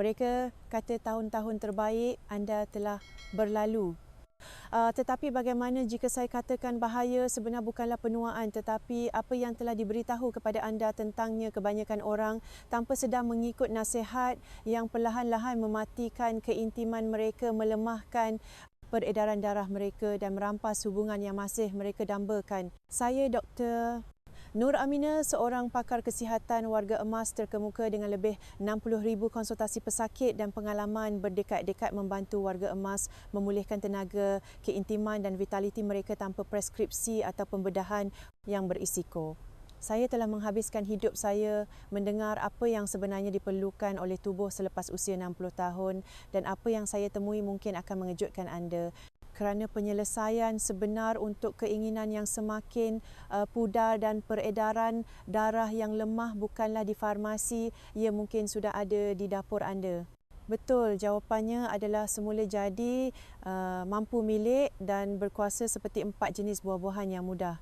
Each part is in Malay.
Mereka kata tahun-tahun terbaik anda telah berlalu. Uh, tetapi bagaimana jika saya katakan bahaya sebenarnya bukanlah penuaan tetapi apa yang telah diberitahu kepada anda tentangnya kebanyakan orang tanpa sedang mengikut nasihat yang perlahan-lahan mematikan keintiman mereka melemahkan peredaran darah mereka dan merampas hubungan yang masih mereka dambakan. Saya Dr. Nur Amina, seorang pakar kesihatan warga emas terkemuka dengan lebih 60,000 konsultasi pesakit dan pengalaman berdekat-dekat membantu warga emas memulihkan tenaga, keintiman dan vitaliti mereka tanpa preskripsi atau pembedahan yang berisiko. Saya telah menghabiskan hidup saya mendengar apa yang sebenarnya diperlukan oleh tubuh selepas usia 60 tahun dan apa yang saya temui mungkin akan mengejutkan anda kerana penyelesaian sebenar untuk keinginan yang semakin uh, pudar dan peredaran darah yang lemah bukanlah di farmasi, ia mungkin sudah ada di dapur anda. Betul, jawapannya adalah semula jadi uh, mampu milik dan berkuasa seperti empat jenis buah-buahan yang mudah.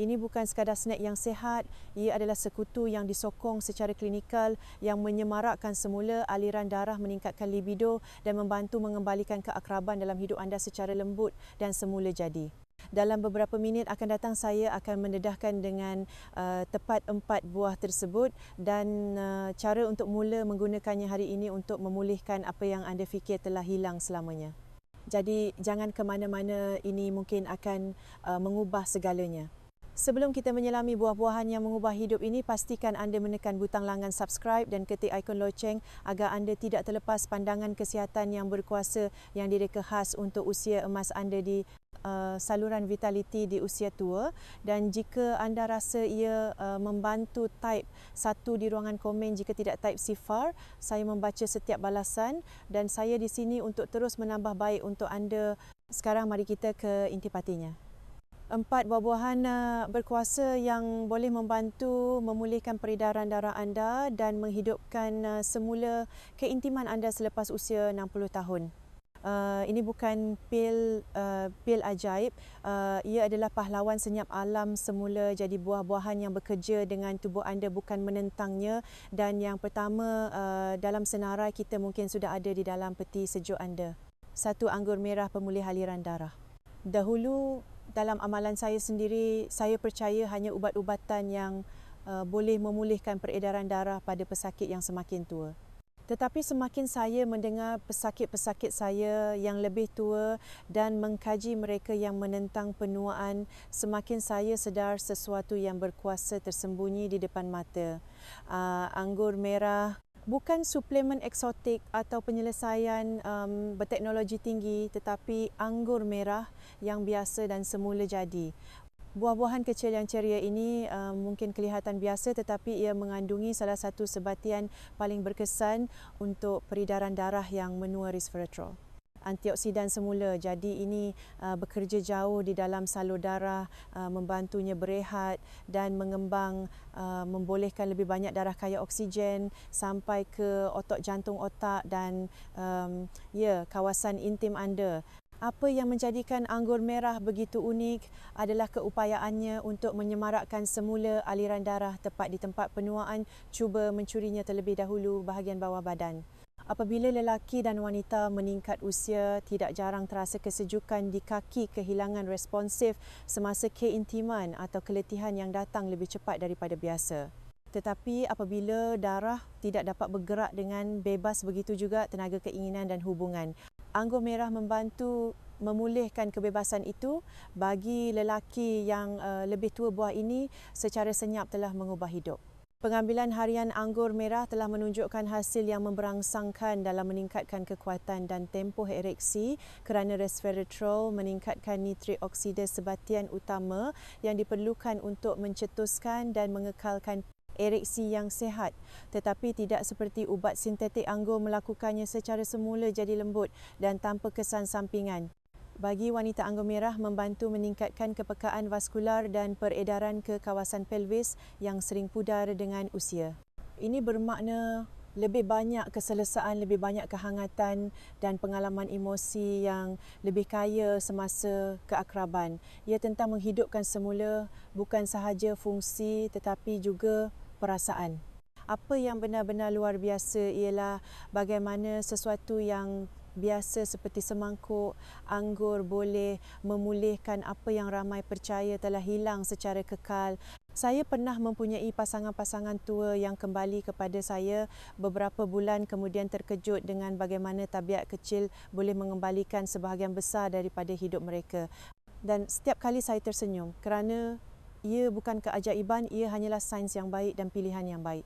Ini bukan sekadar snack yang sehat, ia adalah sekutu yang disokong secara klinikal yang menyemarakkan semula aliran darah meningkatkan libido dan membantu mengembalikan keakraban dalam hidup anda secara lembut dan semula jadi. Dalam beberapa minit akan datang saya akan mendedahkan dengan uh, tepat empat buah tersebut dan uh, cara untuk mula menggunakannya hari ini untuk memulihkan apa yang anda fikir telah hilang selamanya. Jadi jangan ke mana-mana ini mungkin akan uh, mengubah segalanya. Sebelum kita menyelami buah-buahan yang mengubah hidup ini, pastikan anda menekan butang langan subscribe dan ketik ikon loceng agar anda tidak terlepas pandangan kesihatan yang berkuasa yang direka khas untuk usia emas anda di uh, saluran vitality di usia tua. Dan jika anda rasa ia uh, membantu type satu di ruangan komen jika tidak type sifar saya membaca setiap balasan. Dan saya di sini untuk terus menambah baik untuk anda. Sekarang mari kita ke intipatinya empat buah-buahan uh, berkuasa yang boleh membantu memulihkan peredaran darah anda dan menghidupkan uh, semula keintiman anda selepas usia 60 tahun. Uh, ini bukan pil uh, pil ajaib. Uh, ia adalah pahlawan senyap alam semula jadi buah-buahan yang bekerja dengan tubuh anda bukan menentangnya dan yang pertama uh, dalam senarai kita mungkin sudah ada di dalam peti sejuk anda. Satu anggur merah pemulih aliran darah. Dahulu dalam amalan saya sendiri saya percaya hanya ubat-ubatan yang uh, boleh memulihkan peredaran darah pada pesakit yang semakin tua. Tetapi semakin saya mendengar pesakit-pesakit saya yang lebih tua dan mengkaji mereka yang menentang penuaan, semakin saya sedar sesuatu yang berkuasa tersembunyi di depan mata. Uh, anggur merah bukan suplemen eksotik atau penyelesaian um, berteknologi tinggi tetapi anggur merah yang biasa dan semula jadi. Buah-buahan kecil yang ceria ini uh, mungkin kelihatan biasa tetapi ia mengandungi salah satu sebatian paling berkesan untuk peredaran darah yang menua resveratrol antioksidan semula jadi ini uh, bekerja jauh di dalam salur darah uh, membantunya berehat dan mengembang uh, membolehkan lebih banyak darah kaya oksigen sampai ke otot jantung otak dan um, ya kawasan intim anda apa yang menjadikan anggur merah begitu unik adalah keupayaannya untuk menyemarakkan semula aliran darah tepat di tempat penuaan cuba mencurinya terlebih dahulu bahagian bawah badan. Apabila lelaki dan wanita meningkat usia, tidak jarang terasa kesejukan di kaki kehilangan responsif semasa keintiman atau keletihan yang datang lebih cepat daripada biasa. Tetapi apabila darah tidak dapat bergerak dengan bebas begitu juga tenaga keinginan dan hubungan. Anggur merah membantu memulihkan kebebasan itu bagi lelaki yang uh, lebih tua buah ini secara senyap telah mengubah hidup. Pengambilan harian anggur merah telah menunjukkan hasil yang memberangsangkan dalam meningkatkan kekuatan dan tempoh ereksi kerana resveratrol meningkatkan nitrik oksida sebatian utama yang diperlukan untuk mencetuskan dan mengekalkan ereksi yang sehat. Tetapi tidak seperti ubat sintetik anggur melakukannya secara semula jadi lembut dan tanpa kesan sampingan bagi wanita anggur merah membantu meningkatkan kepekaan vaskular dan peredaran ke kawasan pelvis yang sering pudar dengan usia. Ini bermakna lebih banyak keselesaan, lebih banyak kehangatan dan pengalaman emosi yang lebih kaya semasa keakraban. Ia tentang menghidupkan semula bukan sahaja fungsi tetapi juga perasaan. Apa yang benar-benar luar biasa ialah bagaimana sesuatu yang biasa seperti semangkuk anggur boleh memulihkan apa yang ramai percaya telah hilang secara kekal. Saya pernah mempunyai pasangan-pasangan tua yang kembali kepada saya beberapa bulan kemudian terkejut dengan bagaimana tabiat kecil boleh mengembalikan sebahagian besar daripada hidup mereka. Dan setiap kali saya tersenyum kerana ia bukan keajaiban, ia hanyalah sains yang baik dan pilihan yang baik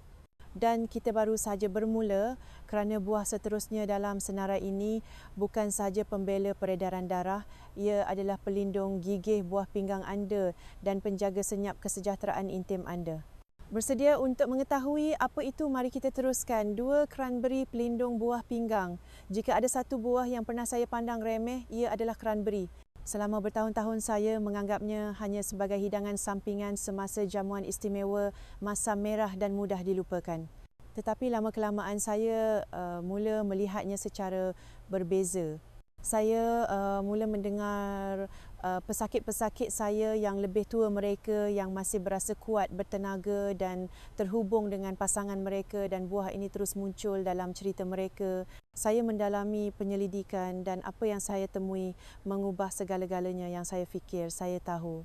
dan kita baru saja bermula kerana buah seterusnya dalam senarai ini bukan sahaja pembela peredaran darah, ia adalah pelindung gigih buah pinggang anda dan penjaga senyap kesejahteraan intim anda. Bersedia untuk mengetahui apa itu, mari kita teruskan. Dua cranberry pelindung buah pinggang. Jika ada satu buah yang pernah saya pandang remeh, ia adalah cranberry. Selama bertahun-tahun saya menganggapnya hanya sebagai hidangan sampingan semasa jamuan istimewa masa merah dan mudah dilupakan. Tetapi lama-kelamaan saya uh, mula melihatnya secara berbeza saya uh, mula mendengar pesakit-pesakit saya yang lebih tua mereka yang masih berasa kuat, bertenaga dan terhubung dengan pasangan mereka dan buah ini terus muncul dalam cerita mereka. Saya mendalami penyelidikan dan apa yang saya temui mengubah segala-galanya yang saya fikir saya tahu.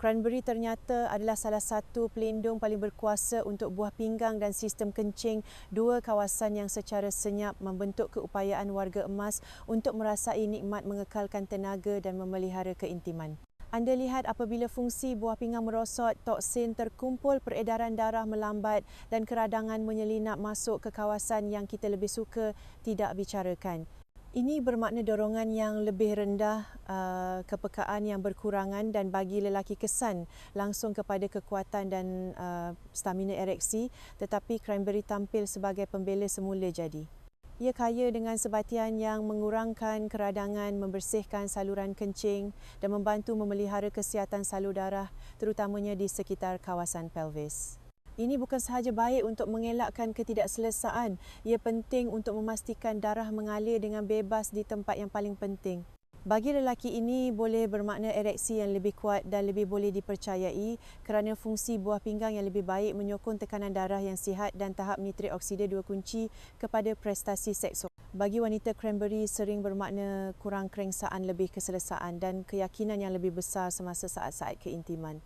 Cranberry ternyata adalah salah satu pelindung paling berkuasa untuk buah pinggang dan sistem kencing dua kawasan yang secara senyap membentuk keupayaan warga emas untuk merasai nikmat mengekalkan tenaga dan memelihara keintiman. Anda lihat apabila fungsi buah pinggang merosot, toksin terkumpul, peredaran darah melambat dan keradangan menyelinap masuk ke kawasan yang kita lebih suka tidak bicarakan. Ini bermakna dorongan yang lebih rendah, uh, kepekaan yang berkurangan dan bagi lelaki kesan langsung kepada kekuatan dan uh, stamina ereksi tetapi cranberry tampil sebagai pembela semula jadi. Ia kaya dengan sebatian yang mengurangkan keradangan, membersihkan saluran kencing dan membantu memelihara kesihatan salur darah terutamanya di sekitar kawasan pelvis. Ini bukan sahaja baik untuk mengelakkan ketidakselesaan, ia penting untuk memastikan darah mengalir dengan bebas di tempat yang paling penting. Bagi lelaki ini boleh bermakna ereksi yang lebih kuat dan lebih boleh dipercayai kerana fungsi buah pinggang yang lebih baik menyokong tekanan darah yang sihat dan tahap nitrik oksida dua kunci kepada prestasi seksual. Bagi wanita cranberry sering bermakna kurang kerengsaan lebih keselesaan dan keyakinan yang lebih besar semasa saat-saat keintiman.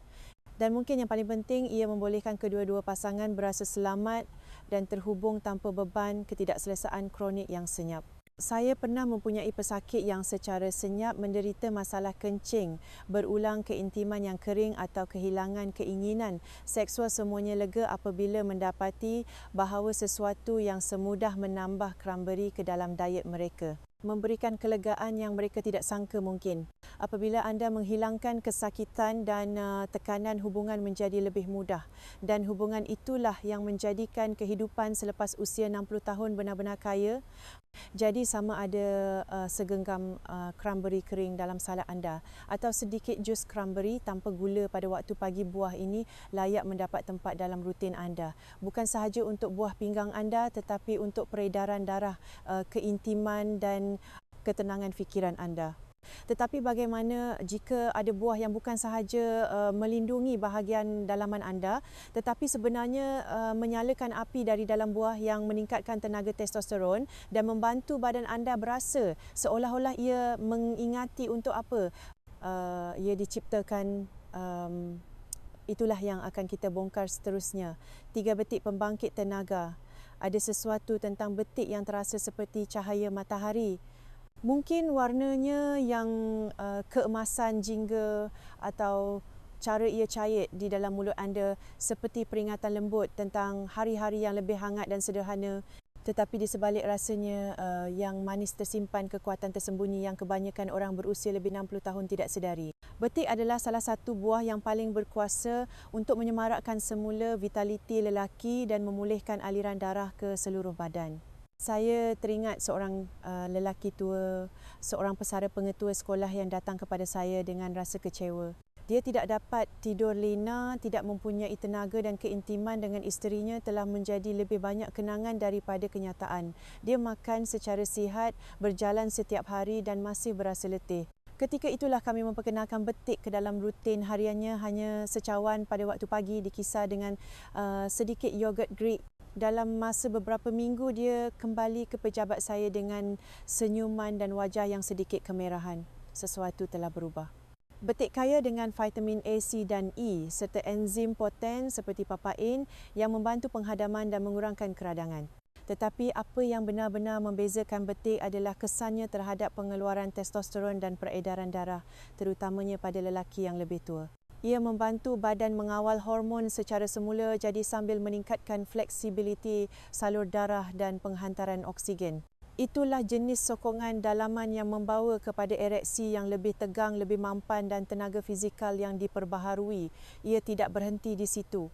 Dan mungkin yang paling penting ia membolehkan kedua-dua pasangan berasa selamat dan terhubung tanpa beban ketidakselesaan kronik yang senyap. Saya pernah mempunyai pesakit yang secara senyap menderita masalah kencing, berulang keintiman yang kering atau kehilangan keinginan. Seksual semuanya lega apabila mendapati bahawa sesuatu yang semudah menambah cranberry ke dalam diet mereka memberikan kelegaan yang mereka tidak sangka mungkin. Apabila anda menghilangkan kesakitan dan uh, tekanan hubungan menjadi lebih mudah dan hubungan itulah yang menjadikan kehidupan selepas usia 60 tahun benar-benar kaya. Jadi sama ada uh, segenggam uh, cranberry kering dalam salad anda atau sedikit jus cranberry tanpa gula pada waktu pagi buah ini layak mendapat tempat dalam rutin anda. Bukan sahaja untuk buah pinggang anda tetapi untuk peredaran darah, uh, keintiman dan ketenangan fikiran anda. Tetapi bagaimana jika ada buah yang bukan sahaja uh, melindungi bahagian dalaman anda tetapi sebenarnya uh, menyalakan api dari dalam buah yang meningkatkan tenaga testosteron dan membantu badan anda berasa seolah-olah ia mengingati untuk apa? Uh, ia diciptakan um, itulah yang akan kita bongkar seterusnya. Tiga betik pembangkit tenaga. Ada sesuatu tentang betik yang terasa seperti cahaya matahari mungkin warnanya yang uh, keemasan jingga atau cara ia cair di dalam mulut anda seperti peringatan lembut tentang hari-hari yang lebih hangat dan sederhana tetapi di sebalik rasanya uh, yang manis tersimpan kekuatan tersembunyi yang kebanyakan orang berusia lebih 60 tahun tidak sedari. Betik adalah salah satu buah yang paling berkuasa untuk menyemarakkan semula vitaliti lelaki dan memulihkan aliran darah ke seluruh badan. Saya teringat seorang uh, lelaki tua, seorang pesara pengetua sekolah yang datang kepada saya dengan rasa kecewa. Dia tidak dapat tidur lena, tidak mempunyai tenaga dan keintiman dengan isterinya telah menjadi lebih banyak kenangan daripada kenyataan. Dia makan secara sihat, berjalan setiap hari dan masih berasa letih. Ketika itulah kami memperkenalkan betik ke dalam rutin hariannya hanya secawan pada waktu pagi dikisar dengan uh, sedikit yogurt Greek dalam masa beberapa minggu dia kembali ke pejabat saya dengan senyuman dan wajah yang sedikit kemerahan. Sesuatu telah berubah. Betik kaya dengan vitamin A, C dan E serta enzim poten seperti papain yang membantu penghadaman dan mengurangkan keradangan. Tetapi apa yang benar-benar membezakan betik adalah kesannya terhadap pengeluaran testosteron dan peredaran darah, terutamanya pada lelaki yang lebih tua. Ia membantu badan mengawal hormon secara semula jadi sambil meningkatkan fleksibiliti salur darah dan penghantaran oksigen. Itulah jenis sokongan dalaman yang membawa kepada ereksi yang lebih tegang, lebih mampan dan tenaga fizikal yang diperbaharui. Ia tidak berhenti di situ.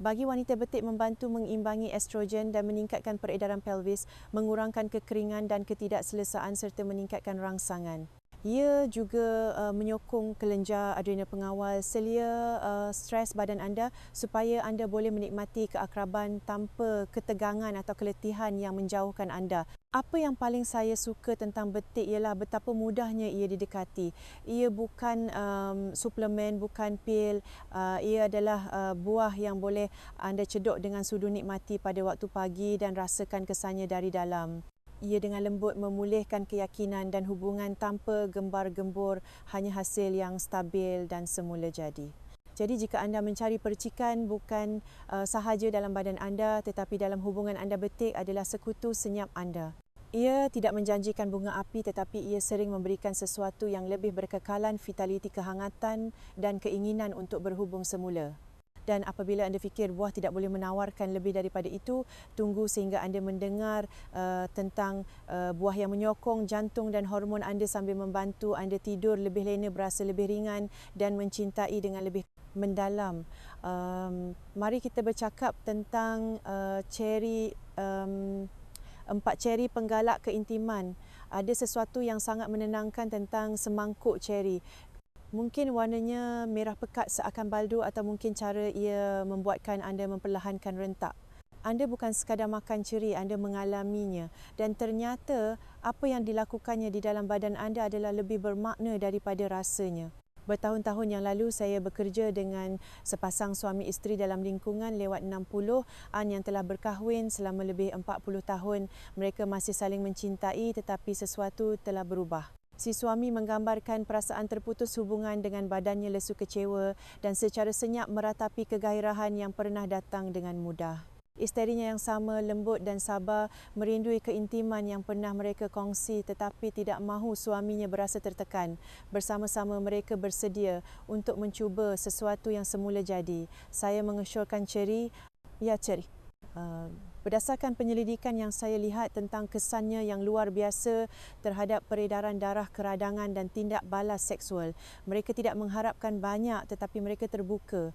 Bagi wanita betik membantu mengimbangi estrogen dan meningkatkan peredaran pelvis, mengurangkan kekeringan dan ketidakselesaan serta meningkatkan rangsangan. Ia juga uh, menyokong kelenjar adrenal pengawal selia uh, stres badan anda supaya anda boleh menikmati keakraban tanpa ketegangan atau keletihan yang menjauhkan anda. Apa yang paling saya suka tentang betik ialah betapa mudahnya ia didekati. Ia bukan um, suplemen, bukan pil. Uh, ia adalah uh, buah yang boleh anda cedok dengan sudu nikmati pada waktu pagi dan rasakan kesannya dari dalam ia dengan lembut memulihkan keyakinan dan hubungan tanpa gembar-gembur hanya hasil yang stabil dan semula jadi. Jadi jika anda mencari percikan bukan uh, sahaja dalam badan anda tetapi dalam hubungan anda betik adalah sekutu senyap anda. Ia tidak menjanjikan bunga api tetapi ia sering memberikan sesuatu yang lebih berkekalan vitaliti kehangatan dan keinginan untuk berhubung semula dan apabila anda fikir buah tidak boleh menawarkan lebih daripada itu tunggu sehingga anda mendengar uh, tentang uh, buah yang menyokong jantung dan hormon anda sambil membantu anda tidur lebih lena berasa lebih ringan dan mencintai dengan lebih mendalam. Um, mari kita bercakap tentang uh, cherry um, empat cherry penggalak keintiman. Ada sesuatu yang sangat menenangkan tentang semangkuk cherry Mungkin warnanya merah pekat seakan baldu atau mungkin cara ia membuatkan anda memperlahankan rentak. Anda bukan sekadar makan ceri, anda mengalaminya dan ternyata apa yang dilakukannya di dalam badan anda adalah lebih bermakna daripada rasanya. Bertahun-tahun yang lalu saya bekerja dengan sepasang suami isteri dalam lingkungan lewat 60 an yang telah berkahwin selama lebih 40 tahun. Mereka masih saling mencintai tetapi sesuatu telah berubah. Si suami menggambarkan perasaan terputus hubungan dengan badannya lesu kecewa dan secara senyap meratapi kegairahan yang pernah datang dengan mudah. Isterinya yang sama, lembut dan sabar, merindui keintiman yang pernah mereka kongsi tetapi tidak mahu suaminya berasa tertekan. Bersama-sama mereka bersedia untuk mencuba sesuatu yang semula jadi. Saya mengesyorkan ceri, ya ceri. Uh, Berdasarkan penyelidikan yang saya lihat tentang kesannya yang luar biasa terhadap peredaran darah keradangan dan tindak balas seksual, mereka tidak mengharapkan banyak tetapi mereka terbuka.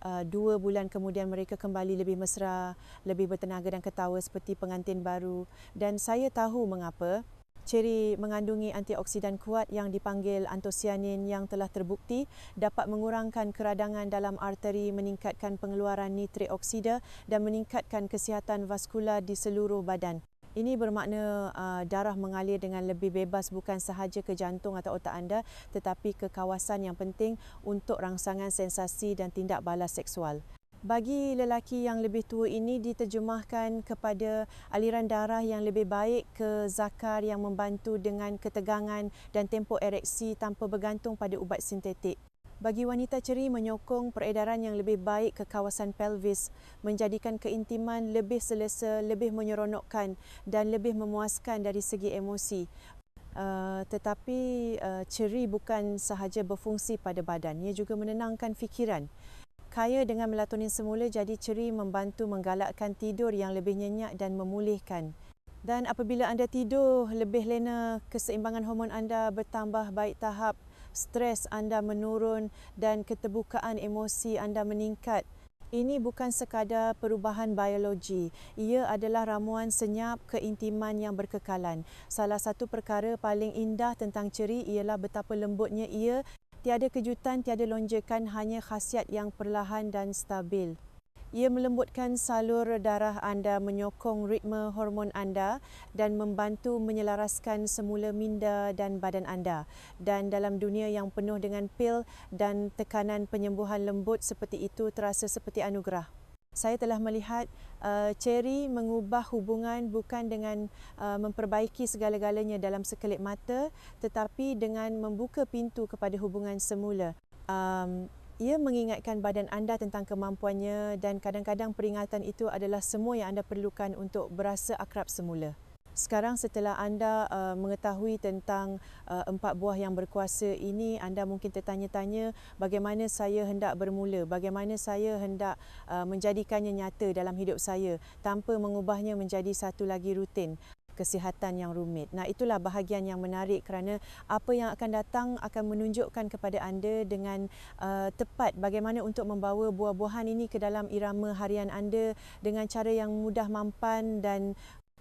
Uh, dua bulan kemudian mereka kembali lebih mesra, lebih bertenaga dan ketawa seperti pengantin baru. Dan saya tahu mengapa. Ceri mengandungi antioksidan kuat yang dipanggil antosianin yang telah terbukti dapat mengurangkan keradangan dalam arteri, meningkatkan pengeluaran nitrit oksida dan meningkatkan kesihatan vaskular di seluruh badan. Ini bermakna uh, darah mengalir dengan lebih bebas bukan sahaja ke jantung atau otak anda tetapi ke kawasan yang penting untuk rangsangan sensasi dan tindak balas seksual bagi lelaki yang lebih tua ini diterjemahkan kepada aliran darah yang lebih baik ke zakar yang membantu dengan ketegangan dan tempoh ereksi tanpa bergantung pada ubat sintetik. Bagi wanita ceri menyokong peredaran yang lebih baik ke kawasan pelvis, menjadikan keintiman lebih selesa, lebih menyeronokkan dan lebih memuaskan dari segi emosi. Uh, tetapi uh, ceri bukan sahaja berfungsi pada badan, ia juga menenangkan fikiran kaya dengan melatonin semula jadi ceri membantu menggalakkan tidur yang lebih nyenyak dan memulihkan. Dan apabila anda tidur lebih lena, keseimbangan hormon anda bertambah baik tahap, stres anda menurun dan keterbukaan emosi anda meningkat. Ini bukan sekadar perubahan biologi. Ia adalah ramuan senyap keintiman yang berkekalan. Salah satu perkara paling indah tentang ceri ialah betapa lembutnya ia Tiada kejutan, tiada lonjakan, hanya khasiat yang perlahan dan stabil. Ia melembutkan salur darah anda, menyokong ritme hormon anda dan membantu menyelaraskan semula minda dan badan anda. Dan dalam dunia yang penuh dengan pil dan tekanan penyembuhan lembut seperti itu terasa seperti anugerah. Saya telah melihat uh, Cherry mengubah hubungan bukan dengan uh, memperbaiki segala-galanya dalam sekelip mata tetapi dengan membuka pintu kepada hubungan semula. Um, ia mengingatkan badan anda tentang kemampuannya dan kadang-kadang peringatan itu adalah semua yang anda perlukan untuk berasa akrab semula. Sekarang setelah anda uh, mengetahui tentang uh, empat buah yang berkuasa ini, anda mungkin tertanya-tanya bagaimana saya hendak bermula, bagaimana saya hendak uh, menjadikannya nyata dalam hidup saya tanpa mengubahnya menjadi satu lagi rutin kesihatan yang rumit. Nah, itulah bahagian yang menarik kerana apa yang akan datang akan menunjukkan kepada anda dengan uh, tepat bagaimana untuk membawa buah-buahan ini ke dalam irama harian anda dengan cara yang mudah mampan dan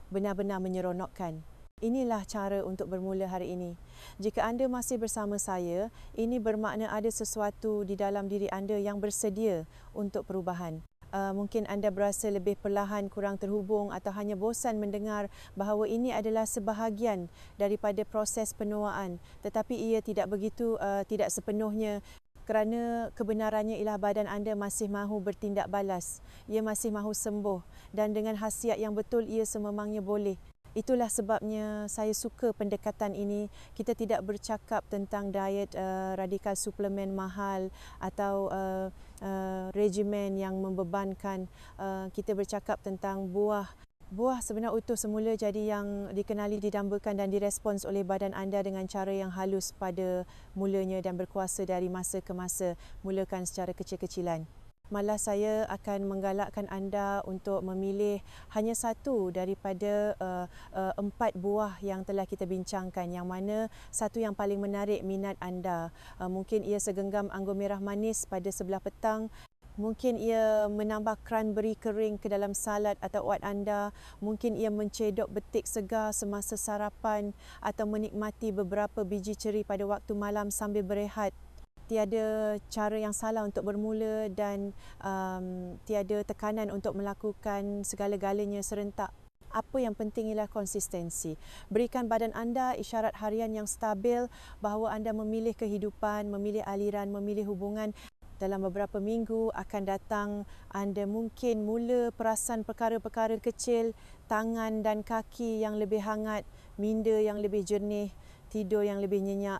benar-benar menyeronokkan. Inilah cara untuk bermula hari ini. Jika anda masih bersama saya, ini bermakna ada sesuatu di dalam diri anda yang bersedia untuk perubahan. Uh, mungkin anda berasa lebih perlahan kurang terhubung atau hanya bosan mendengar bahawa ini adalah sebahagian daripada proses penuaan tetapi ia tidak begitu uh, tidak sepenuhnya kerana kebenarannya ialah badan anda masih mahu bertindak balas. Ia masih mahu sembuh dan dengan hasiat yang betul ia sememangnya boleh. Itulah sebabnya saya suka pendekatan ini. Kita tidak bercakap tentang diet uh, radikal suplemen mahal atau uh, uh, regimen yang membebankan. Uh, kita bercakap tentang buah Buah sebenar utuh semula jadi yang dikenali, didambakan dan direspons oleh badan anda dengan cara yang halus pada mulanya dan berkuasa dari masa ke masa. Mulakan secara kecil-kecilan. Malah saya akan menggalakkan anda untuk memilih hanya satu daripada uh, uh, empat buah yang telah kita bincangkan. Yang mana satu yang paling menarik minat anda. Uh, mungkin ia segenggam anggur merah manis pada sebelah petang Mungkin ia menambah cranberry kering ke dalam salad atau uat anda. Mungkin ia mencedok betik segar semasa sarapan atau menikmati beberapa biji ceri pada waktu malam sambil berehat. Tiada cara yang salah untuk bermula dan um, tiada tekanan untuk melakukan segala-galanya serentak. Apa yang penting ialah konsistensi. Berikan badan anda isyarat harian yang stabil bahawa anda memilih kehidupan, memilih aliran, memilih hubungan dalam beberapa minggu akan datang anda mungkin mula perasan perkara-perkara kecil tangan dan kaki yang lebih hangat minda yang lebih jernih tidur yang lebih nyenyak.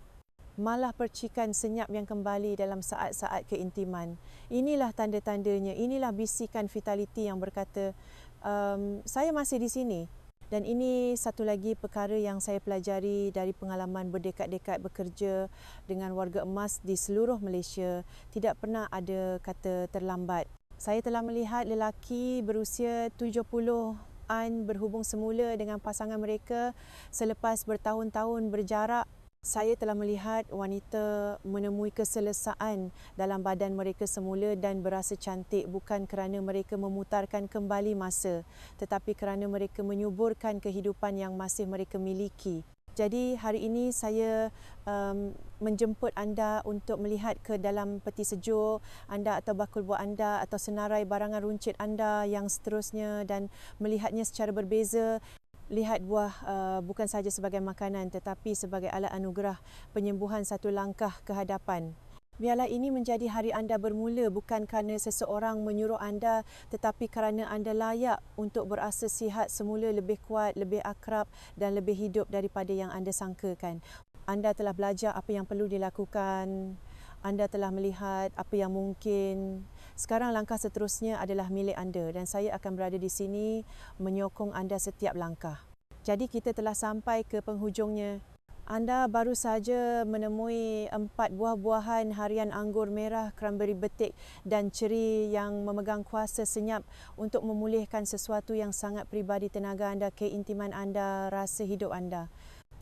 Malah percikan senyap yang kembali dalam saat-saat keintiman. Inilah tanda-tandanya inilah bisikan vitality yang berkata um, saya masih di sini dan ini satu lagi perkara yang saya pelajari dari pengalaman berdekad-dekad bekerja dengan warga emas di seluruh Malaysia. Tidak pernah ada kata terlambat. Saya telah melihat lelaki berusia 70-an berhubung semula dengan pasangan mereka selepas bertahun-tahun berjarak saya telah melihat wanita menemui keselesaan dalam badan mereka semula dan berasa cantik bukan kerana mereka memutarkan kembali masa tetapi kerana mereka menyuburkan kehidupan yang masih mereka miliki. Jadi hari ini saya um, menjemput anda untuk melihat ke dalam peti sejuk anda atau bakul buah anda atau senarai barangan runcit anda yang seterusnya dan melihatnya secara berbeza lihat buah uh, bukan sahaja sebagai makanan tetapi sebagai alat anugerah penyembuhan satu langkah ke hadapan. Biarlah ini menjadi hari anda bermula bukan kerana seseorang menyuruh anda tetapi kerana anda layak untuk berasa sihat semula lebih kuat, lebih akrab dan lebih hidup daripada yang anda sangkakan. Anda telah belajar apa yang perlu dilakukan. Anda telah melihat apa yang mungkin sekarang langkah seterusnya adalah milik anda dan saya akan berada di sini menyokong anda setiap langkah. Jadi kita telah sampai ke penghujungnya. Anda baru saja menemui empat buah-buahan harian anggur merah, cranberry betik dan ceri yang memegang kuasa senyap untuk memulihkan sesuatu yang sangat peribadi tenaga anda, keintiman anda, rasa hidup anda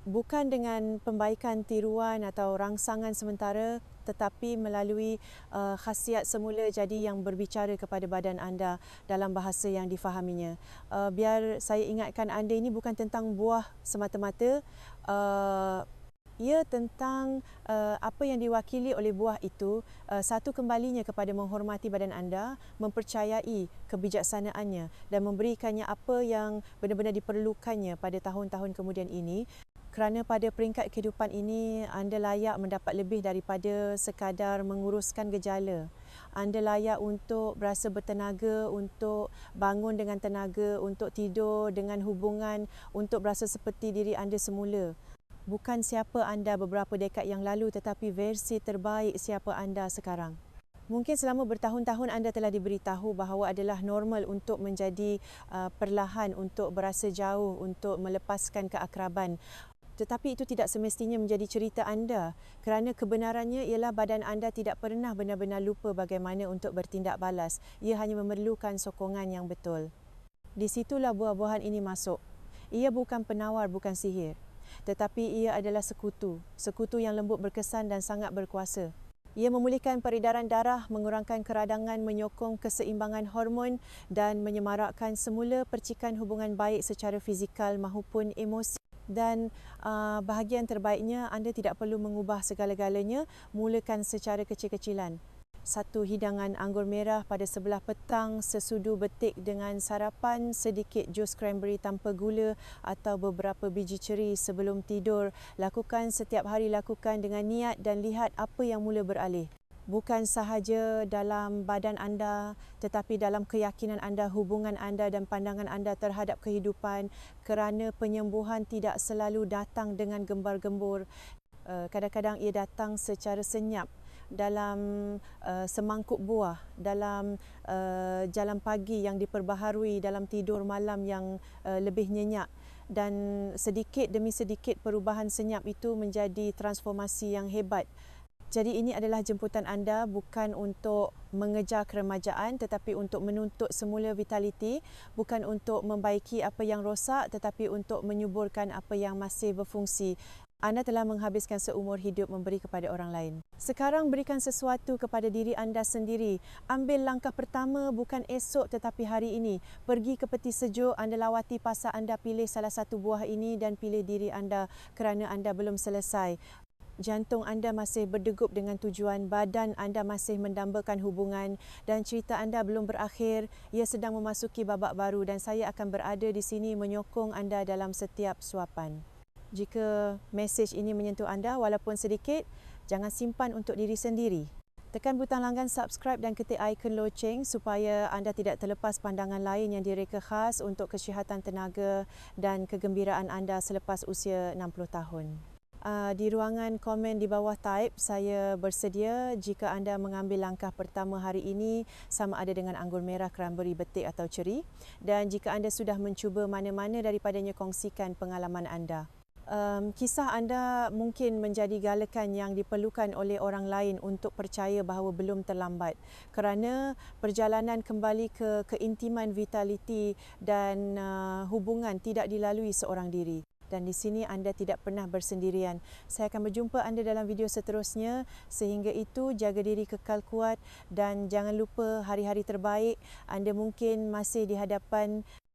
bukan dengan pembaikan tiruan atau rangsangan sementara tetapi melalui uh, khasiat semula jadi yang berbicara kepada badan anda dalam bahasa yang difahaminya. Uh, biar saya ingatkan anda ini bukan tentang buah semata-mata uh, ia tentang uh, apa yang diwakili oleh buah itu uh, satu kembalinya kepada menghormati badan anda mempercayai kebijaksanaannya dan memberikannya apa yang benar-benar diperlukannya pada tahun-tahun kemudian ini kerana pada peringkat kehidupan ini anda layak mendapat lebih daripada sekadar menguruskan gejala. Anda layak untuk berasa bertenaga, untuk bangun dengan tenaga, untuk tidur dengan hubungan, untuk berasa seperti diri anda semula. Bukan siapa anda beberapa dekad yang lalu tetapi versi terbaik siapa anda sekarang. Mungkin selama bertahun-tahun anda telah diberitahu bahawa adalah normal untuk menjadi uh, perlahan untuk berasa jauh untuk melepaskan keakraban. Tetapi itu tidak semestinya menjadi cerita anda kerana kebenarannya ialah badan anda tidak pernah benar-benar lupa bagaimana untuk bertindak balas. Ia hanya memerlukan sokongan yang betul. Di situlah buah-buahan ini masuk. Ia bukan penawar, bukan sihir. Tetapi ia adalah sekutu. Sekutu yang lembut berkesan dan sangat berkuasa. Ia memulihkan peredaran darah, mengurangkan keradangan, menyokong keseimbangan hormon dan menyemarakkan semula percikan hubungan baik secara fizikal maupun emosi. Dan uh, bahagian terbaiknya, anda tidak perlu mengubah segala-galanya, mulakan secara kecil-kecilan satu hidangan anggur merah pada sebelah petang sesudu betik dengan sarapan sedikit jus cranberry tanpa gula atau beberapa biji ceri sebelum tidur. Lakukan setiap hari lakukan dengan niat dan lihat apa yang mula beralih. Bukan sahaja dalam badan anda tetapi dalam keyakinan anda, hubungan anda dan pandangan anda terhadap kehidupan kerana penyembuhan tidak selalu datang dengan gembar-gembur. Eh, kadang-kadang ia datang secara senyap dalam uh, semangkuk buah, dalam uh, jalan pagi yang diperbaharui, dalam tidur malam yang uh, lebih nyenyak dan sedikit demi sedikit perubahan senyap itu menjadi transformasi yang hebat. Jadi ini adalah jemputan anda bukan untuk mengejar keremajaan tetapi untuk menuntut semula vitaliti, bukan untuk membaiki apa yang rosak tetapi untuk menyuburkan apa yang masih berfungsi. Anda telah menghabiskan seumur hidup memberi kepada orang lain. Sekarang berikan sesuatu kepada diri anda sendiri. Ambil langkah pertama bukan esok tetapi hari ini. Pergi ke peti sejuk, anda lawati pasar anda pilih salah satu buah ini dan pilih diri anda kerana anda belum selesai. Jantung anda masih berdegup dengan tujuan, badan anda masih mendambakan hubungan dan cerita anda belum berakhir. Ia sedang memasuki babak baru dan saya akan berada di sini menyokong anda dalam setiap suapan. Jika mesej ini menyentuh anda walaupun sedikit, jangan simpan untuk diri sendiri. Tekan butang langgan subscribe dan ketik ikon loceng supaya anda tidak terlepas pandangan lain yang direka khas untuk kesihatan tenaga dan kegembiraan anda selepas usia 60 tahun. Uh, di ruangan komen di bawah type, saya bersedia jika anda mengambil langkah pertama hari ini sama ada dengan anggur merah, cranberry, betik atau ceri. Dan jika anda sudah mencuba mana-mana daripadanya kongsikan pengalaman anda. Um, kisah anda mungkin menjadi galakan yang diperlukan oleh orang lain untuk percaya bahawa belum terlambat. Kerana perjalanan kembali ke keintiman vitality dan uh, hubungan tidak dilalui seorang diri dan di sini anda tidak pernah bersendirian. Saya akan berjumpa anda dalam video seterusnya. Sehingga itu jaga diri kekal kuat dan jangan lupa hari-hari terbaik anda mungkin masih di hadapan